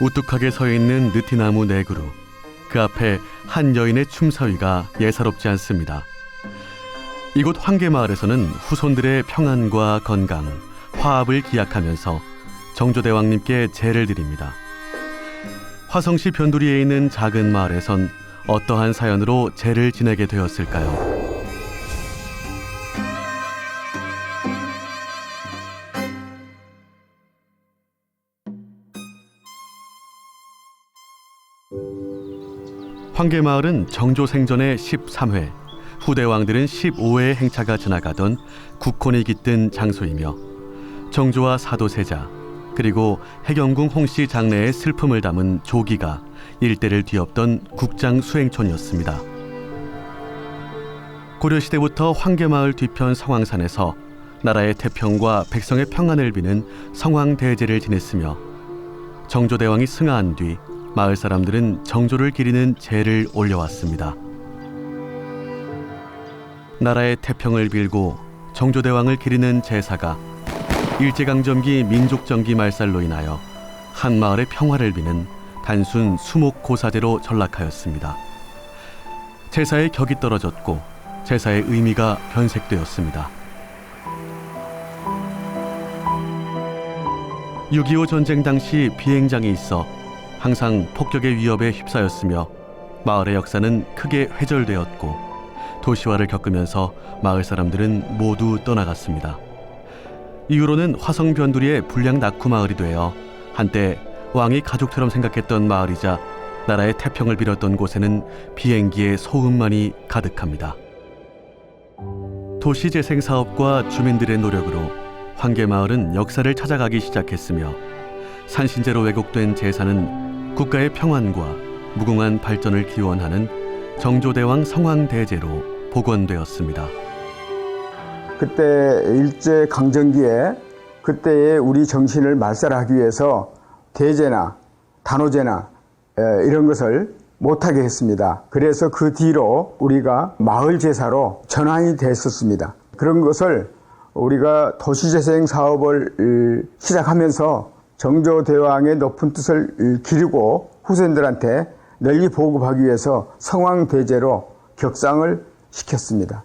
우뚝하게 서 있는 느티나무 네 그루. 그 앞에 한 여인의 춤사위가 예사롭지 않습니다. 이곳 황계마을에서는 후손들의 평안과 건강, 화합을 기약하면서 정조대왕님께 제를 드립니다. 화성시 변두리에 있는 작은 마을에선 어떠한 사연으로 제를 지내게 되었을까요? 황계마을은 정조 생전의 13회, 후대 왕들은 15회의 행차가 지나가던 국혼이 깃든 장소이며 정조와 사도세자 그리고 해경궁 홍씨 장래의 슬픔을 담은 조기가 일대를 뒤엎던 국장 수행촌이었습니다. 고려 시대부터 황계마을 뒤편 성황산에서 나라의 태평과 백성의 평안을 비는 성황대제를 지냈으며 정조대왕이 승하한 뒤 마을 사람들은 정조를 기리는 제를 올려왔습니다. 나라의 태평을 빌고 정조대왕을 기리는 제사가 일제강점기 민족정기 말살로 인하여 한 마을의 평화를 비는 단순 수목고사제로 전락하였습니다. 제사의 격이 떨어졌고 제사의 의미가 변색되었습니다. 6.25 전쟁 당시 비행장이 있어 항상 폭격의 위협에 휩싸였으며 마을의 역사는 크게 회절되었고 도시화를 겪으면서 마을 사람들은 모두 떠나갔습니다. 이후로는 화성 변두리의 불량 낙후 마을이 되어 한때 왕이 가족처럼 생각했던 마을이자 나라의 태평을 빌었던 곳에는 비행기의 소음만이 가득합니다. 도시 재생 사업과 주민들의 노력으로 황계 마을은 역사를 찾아가기 시작했으며 산신제로 왜곡된 제사는 국가의 평안과 무궁한 발전을 기원하는 정조대왕 성황대제로 복원되었습니다. 그때 일제 강점기에 그때의 우리 정신을 말살하기 위해서 대제나 단오제나 에, 이런 것을 못하게 했습니다. 그래서 그 뒤로 우리가 마을 제사로 전환이 됐었습니다. 그런 것을 우리가 도시재생 사업을 을, 시작하면서 정조 대왕의 높은 뜻을 을, 기르고 후손들한테 널리 보급하기 위해서 성황대제로 격상을 시켰습니다.